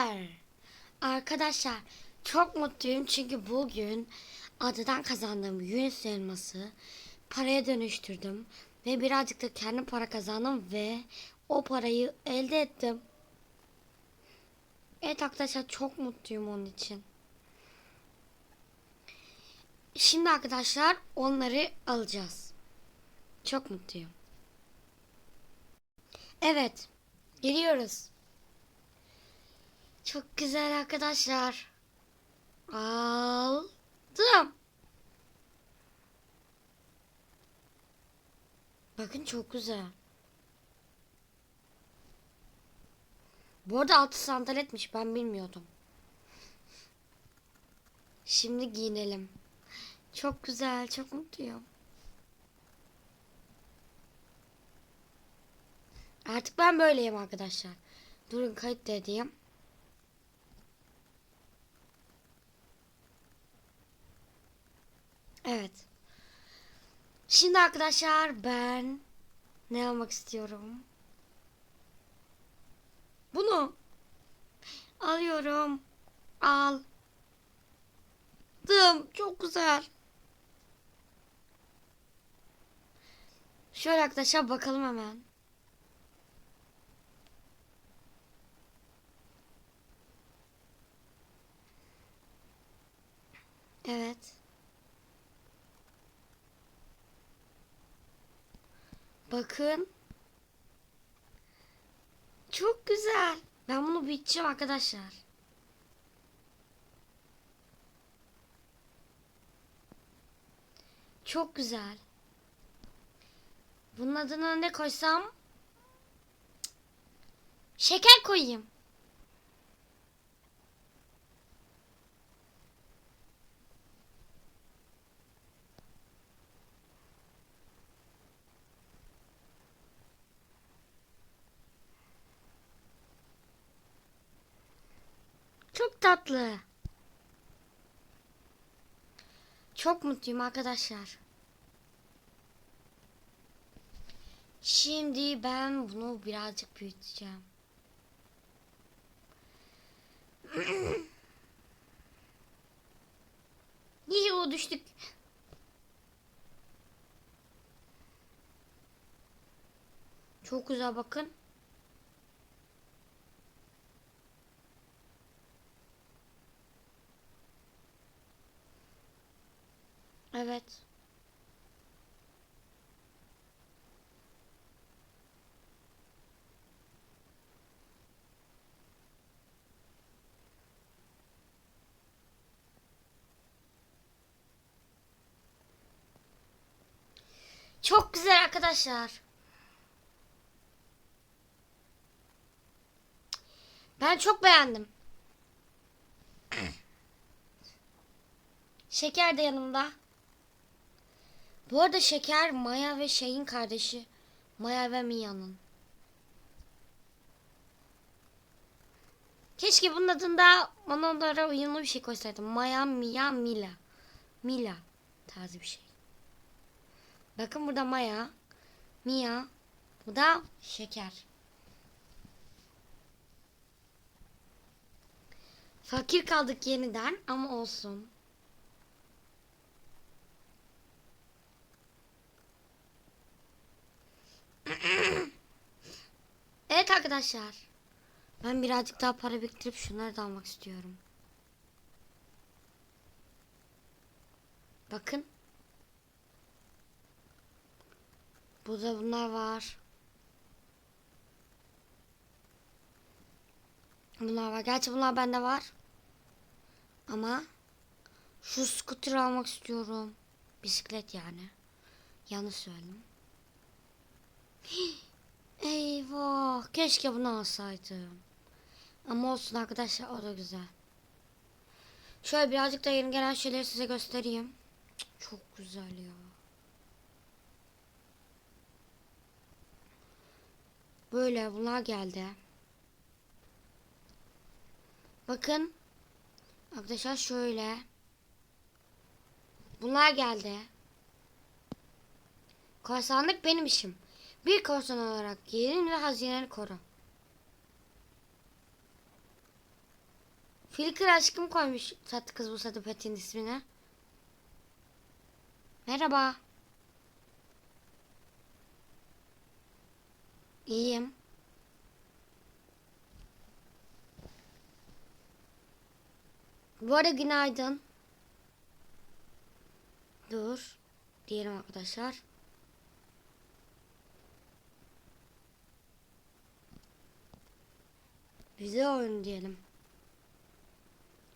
Merhabalar. Arkadaşlar çok mutluyum çünkü bugün adadan kazandığım Yunus elması paraya dönüştürdüm. Ve birazcık da kendi para kazandım ve o parayı elde ettim. Evet arkadaşlar çok mutluyum onun için. Şimdi arkadaşlar onları alacağız. Çok mutluyum. Evet. Geliyoruz. Çok güzel arkadaşlar. Aldım. Bakın çok güzel. Bu arada altı sandaletmiş ben bilmiyordum. Şimdi giyinelim. Çok güzel, çok mutluyum. Artık ben böyleyim arkadaşlar. Durun kayıt da Evet. Şimdi arkadaşlar ben ne almak istiyorum? Bunu alıyorum. Aldım. Çok güzel. Şöyle arkadaşlar bakalım hemen. Evet. Bakın. Çok güzel. Ben bunu biteceğim arkadaşlar. Çok güzel. Bunun adına ne koysam? Şeker koyayım. Tatlı. Çok mutluyum arkadaşlar. Şimdi ben bunu birazcık büyüteceğim. İyi o düştük. Çok güzel bakın. Evet. Çok güzel arkadaşlar. Ben çok beğendim. Şeker de yanımda. Bu arada Şeker Maya ve şeyin kardeşi. Maya ve Mia'nın. Keşke bunun adında bana onlara uyumlu bir şey koysaydım. Maya, Mia, Mila. Mila tarzı bir şey. Bakın burada Maya, Mia, bu da Şeker. Fakir kaldık yeniden ama olsun. Evet arkadaşlar. Ben birazcık daha para biriktirip şunları da almak istiyorum. Bakın. Burada bunlar var. Bunlar var. Gerçi bunlar bende var. Ama şu scooter almak istiyorum. Bisiklet yani. Yanlış söyledim. Keşke bunu alsaydım. Ama olsun arkadaşlar o da güzel. Şöyle birazcık da yeni gelen şeyleri size göstereyim. Çok güzel ya. Böyle bunlar geldi. Bakın. Arkadaşlar şöyle. Bunlar geldi. Korsanlık benim işim. Bir korsan olarak giyin ve hazineni koru. Flickr aşkım koymuş sattı kız bu sattı petin ismini. Merhaba. İyiyim. Bu arada günaydın. Dur. Diyelim arkadaşlar. Video oyunu diyelim.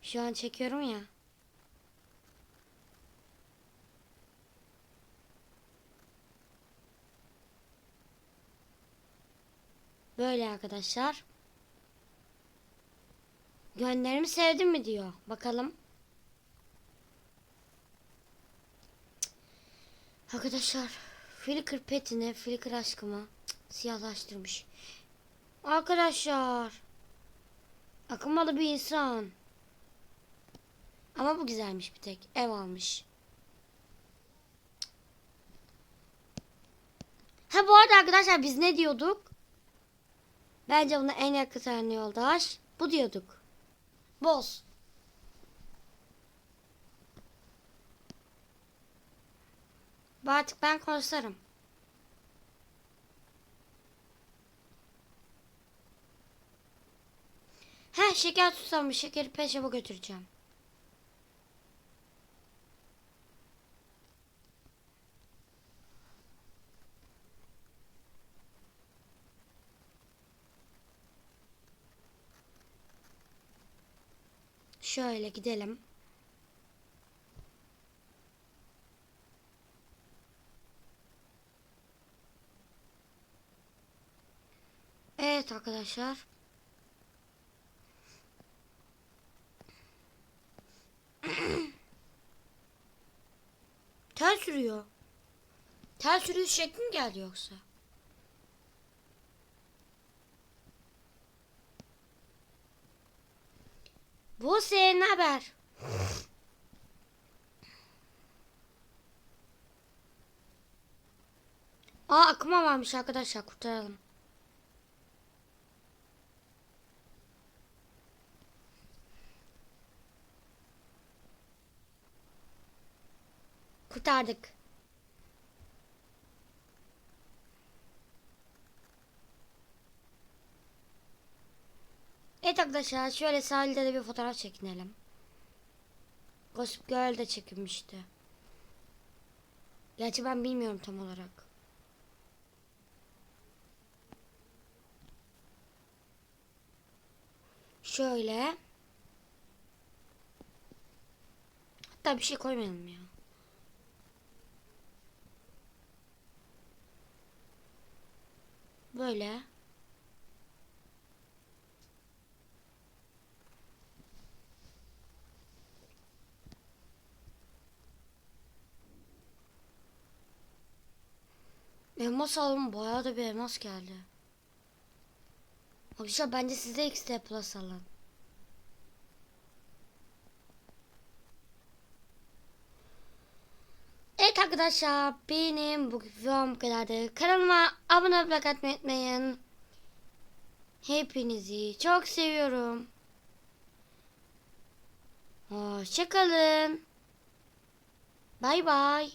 Şu an çekiyorum ya. Böyle arkadaşlar. Gönderimi sevdin mi diyor. Bakalım. Arkadaşlar Flickr petini, Flickr aşkımı cık, siyahlaştırmış. Arkadaşlar. Akılmalı bir insan. Ama bu güzelmiş bir tek. Ev almış. Ha bu arada arkadaşlar biz ne diyorduk? Bence buna en yakın yoldaş. Bu diyorduk. Boz. Bu artık ben konuşarım. Şeker susamış. Şekeri peşeme götüreceğim. Şöyle gidelim. Evet arkadaşlar. Sürüyor. Tel sürüyor şekli mi geldi yoksa? Bu senin haber. Aa akıma varmış arkadaşlar kurtaralım. Kurtardık. Evet arkadaşlar şöyle sahilde de bir fotoğraf çekinelim. Gossip Girl de çekinmişti. Gerçi ben bilmiyorum tam olarak. Şöyle. Hatta bir şey koymayalım ya. Böyle. Elmas aldım. Bayağı da bir elmas geldi. Arkadaşlar bence size XT Plus alın. Evet arkadaşlar benim bu videom bu kadardı. Kanalıma abone olmayı unutmayın. Hepinizi çok seviyorum. Hoşçakalın. Bay bay.